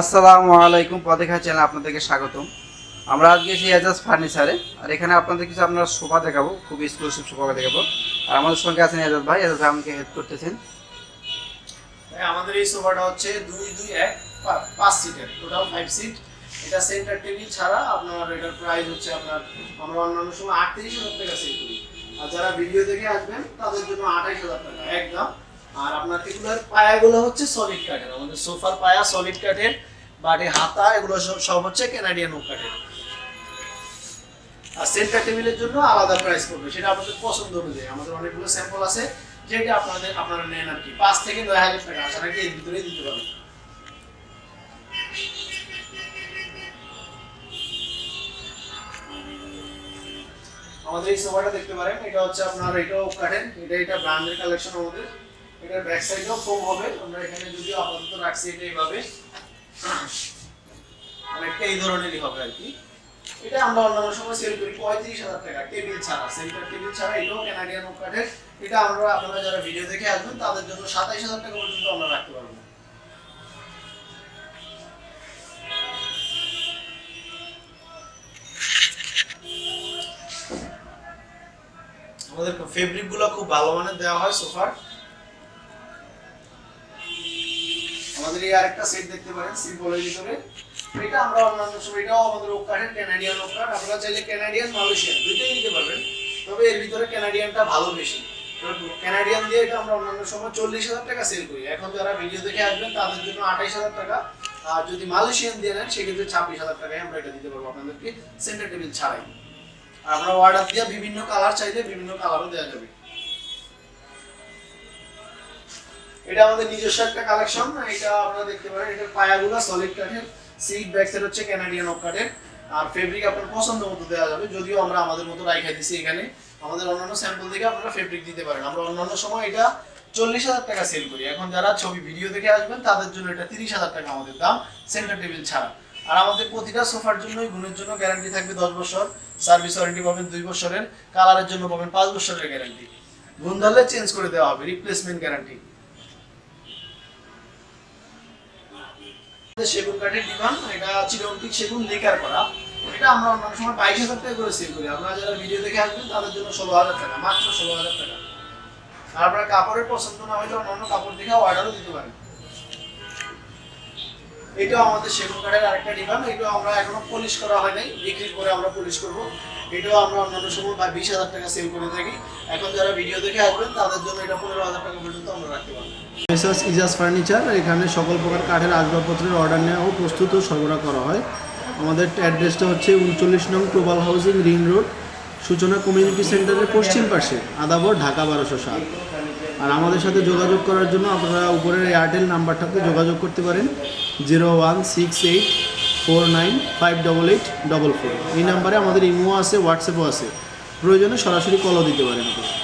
আসসালামু আলাইকুম, পদেখা চ্যানেল আপনাদেরকে স্বাগতম। আমরা আজকে এসে এজাজ ফার্নিচারে আর এখানে আপনাদের কিছু আপনার সোফা দেখাবো, খুব এক্সক্লুসিভ সোফা দেখাবো। আর আমাদের সঙ্গে আছেন এজাজ ভাই এজাজ ভাই আমাকে হেল্প করতেছেন। আমাদের এই সোফাটা হচ্ছে দুই দুই, এক পাঁচ সিটের টোটাল ফাইভ সিট এটা সেন্টার টেবিল ছাড়া আপনার এটার প্রাইস হচ্ছে আপনার আমরা অন্যান্য সময় আটত্রিশ হাজার টাকা সেল করি। আর যারা ভিডিও দেখে আসবেন, তাদের জন্য আঠাইশ হাজার টাকা, একদম। আর আপনার এগুলোর পায়াগুলো হচ্ছে সলিড কাঠের আমাদের সোফার পায়া সলিড কাঠের বাটে হাতা, এগুলো সব হচ্ছে ক্যানাডিয়ান ওক কাঠের আর সেন্টার টেবিলের জন্য আলাদা প্রাইস পড়বে, সেটা আপনাদের পছন্দ অনুযায়ী। আমাদের অনেকগুলো স্যাম্পল আছে, যেটা আপনাদের, আপনারা নেন আর কি। পাঁচ থেকে নয় হাজার টাকা, আশা রাখি এর ভিতরেই দিতে পারবেন। আমাদের এই সোফাটা দেখতে পারেন, এটা হচ্ছে আপনার, এটাও কাঠেন এটা এটা ব্র্যান্ডের কালেকশন আমাদের। এটার ব্যাক সাইডেও ফোম হবে। আমরা এখানে যদিও আপাতত রাখছি এটা এইভাবে অনেকটা এই ধরনেরই হবে আর কি। এটা আমরা অন্যান্য সময় সেল করি পঁয়ত্রিশ হাজার টাকা টেবিল ছাড়া। সেন্টার টেবিল ছাড়া এটাও ক্যানাডিয়ান ওক কাঠের এটা আমরা আপনারা যারা ভিডিও দেখে আসবেন, তাদের জন্য সাতাইশ হাজার টাকা পর্যন্ত আমরা রাখতে পারব। আমাদের ফেব্রিকগুলো খুব ভালো মানের দেওয়া হয় সোফার আমাদের এই আরেকটা সেট দেখতে পারেন সিম্পলের ভিতরে। এটা আমরা অন্যান্য সময়, এটাও আমাদের ওক কাঠের ক্যানাডিয়ান ওক কাঠ আপনারা চাইলে ক্যানাডিয়ান মালয়েশিয়ান দুইটাই নিতে পারবেন। তবে এর ভিতরে ক্যানাডিয়ানটা ভালো বেশি। ক্যানাডিয়ান দিয়ে এটা আমরা অন্যান্য সময় চল্লিশ হাজার টাকা সেল করি। এখন যারা ভিডিও দেখে আসবেন, তাদের জন্য আঠাইশ হাজার টাকা। আর যদি মালয়েশিয়ান দিয়ে নেন, সেক্ষেত্রে ছাব্বিশ হাজার টাকায় আমরা এটা দিতে পারব আপনাদেরকে সেন্টার টেবিল ছাড়াই। আমরা অর্ডার দিয়ে বিভিন্ন কালার চাইলে বিভিন্ন কালারও দেওয়া যাবে। এটা আমাদের নিজস্ব একটা কালেকশন এটা আপনারা দেখতে পারেন এটার পায়াগুলো সলিড কাঠের সিট ব্যাক সাইড হচ্ছে ক্যানাডিয়ান কাঠের আর ফেব্রিক আপনার পছন্দ মতো দেওয়া যাবে, যদিও আমরা আমাদের মতো রাইখা দিছি এখানে। আমাদের অন্যান্য স্যাম্পল থেকে আপনারা ফেব্রিক দিতে পারেন। আমরা অন্যান্য সময় এটা চল্লিশ হাজার টাকা সেল করি। এখন যারা ছবি ভিডিও দেখে আসবেন, তাদের জন্য এটা তিরিশ হাজার টাকা আমাদের দাম সেন্টার টেবিল ছাড়া। আর আমাদের প্রতিটা সোফার জন্যই, গুণের জন্য গ্যারান্টি থাকবে দশ বছর সার্ভিস ওয়ারেন্টি পাবেন দুই বছরের কালারের জন্য পাবেন পাঁচ বছরের গ্যারান্টি গুণ ধরলে চেঞ্জ করে দেওয়া হবে রিপ্লেসমেন্ট গ্যারান্টি সেগুন কাঠের দিবান এটা চিরন্তিক সেগুন লেকার করা। এটা আমরা অন্যান্য সময় বাইশ হাজার টাকা করে সেল করি। আপনারা যারা ভিডিও দেখে আসবেন, তাদের জন্য ষোলো হাজার টাকা, মাত্র ষোলো হাজার টাকা। আর আপনার কাপড়ের পছন্দ না হলে অন্যান্য কাপড় দেখে অর্ডারও দিতে পারেন। এটাও আমাদের সেগুন কাঠের আরেকটা ডিমান্ড এটাও আমরা এখনও পলিশ করা হয় নাই। বিক্রি করে আমরা পলিশ করব। এটাও আমরা অন্যান্য সময় বা বিশ হাজার টাকা সেল করে থাকি। এখন যারা ভিডিও দেখে আসবেন, তাদের জন্য এটা পনেরো হাজার টাকা পর্যন্ত আমরা রাখতে পারব। মেসার্স ইজাজ ফার্নিচার এখানে সকল প্রকার কাঠের আসবাবপত্রের অর্ডার নেওয়া ও প্রস্তুত ও সরবরাহ করা হয়। আমাদের অ্যাড্রেসটা হচ্ছে উনচল্লিশ নং Probal housing ring road Suchona community সেন্টারের পশ্চিম পাশে, আদাবর ঢাকা বারোশো সাত। আর আমাদের সাথে যোগাযোগ করার জন্য আপনারা উপরের এয়ারটেল নাম্বারটাতে যোগাযোগ করতে পারেন zero one six eight four nine five double eight double four. এই নাম্বারে আমাদের ইমো আছে, হোয়াটসঅ্যাপও আছে। প্রয়োজনে সরাসরি কলও দিতে পারেন আপনি।